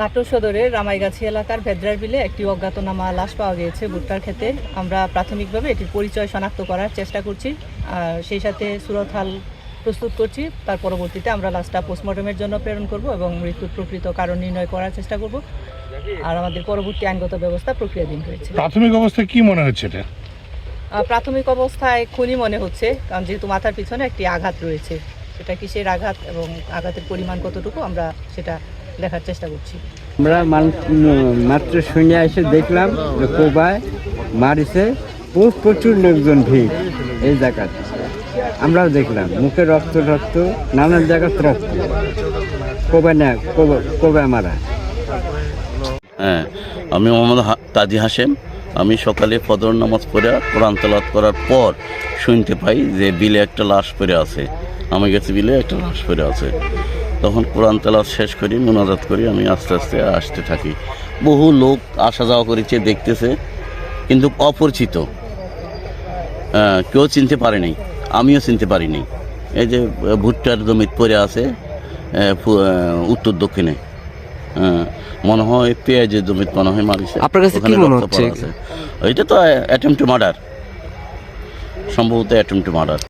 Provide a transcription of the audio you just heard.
নাটোর সদরের রামাইগাছি এলাকার ভেদ্রার বিলে একটি অজ্ঞাতনামা লাশ পাওয়া গিয়েছে ভুট্টার ক্ষেতে। আমরা প্রাথমিকভাবে এটির পরিচয় শনাক্ত করার চেষ্টা করছি আর সেই সাথে সুরতহাল প্রস্তুত করছি। তার পরবর্তীতে আমরা লাশটা পোস্টমর্টমের জন্য প্রেরণ করব এবং মৃত্যুর প্রকৃত কারণ নির্ণয় করার চেষ্টা করব। আর আমাদের পরবর্তী আইনগত ব্যবস্থা প্রক্রিয়াধীন রয়েছে। প্রাথমিক অবস্থায় কি মনে হচ্ছে এটা? প্রাথমিক অবস্থায় খুনি মনে হচ্ছে কারণ যেহেতু মাথার পিছনে একটি আঘাত রয়েছে। সেটা কিসের আঘাত এবং আঘাতের পরিমাণ কতটুকু আমরা সেটা দেখার চেষ্টা করছি। আমরা মাত্র শুনে এসে দেখলাম যে কোবায় মারিছে। প্রচুর লোকজন ভিড় এই জায়গাতে। আমরাও দেখলাম মুখে রক্ত রক্ত নানান জায়গাতে রক্ত। কোবায় না কোবা- কোবায় মারা। হ্যাঁ আমি মোহাম্মদ কাজী হাসেম আমি সকালে ফদর নামাজ পড়ে কোরআন তেলাত করার পর শুনতে পাই যে বিলে একটা লাশ পড়ে আছে। আমি গেছি বিলে একটা লাশ পড়ে আছে। তখন কোরআন তেলাত শেষ করি মোনাজাত করি আমি আস্তে আস্তে আসতে থাকি। বহু লোক আসা যাওয়া করেছে দেখতেছে কিন্তু অপরিচিত। কেউ চিনতে পারেনি আমিও চিনতে পারিনি এই যে ভুট্টার জমিত পড়ে আছে উত্তর দক্ষিণে। হ্যাঁ, মনে হয় পেঁয়াজের জমিত মনে হয় মারিছে আপনার কাছে কি মনে হচ্ছে? ওইটা তো অ্যাটেম্প টু মার্ডার সম্ভবত অ্যাটেম্প টু মার্ডার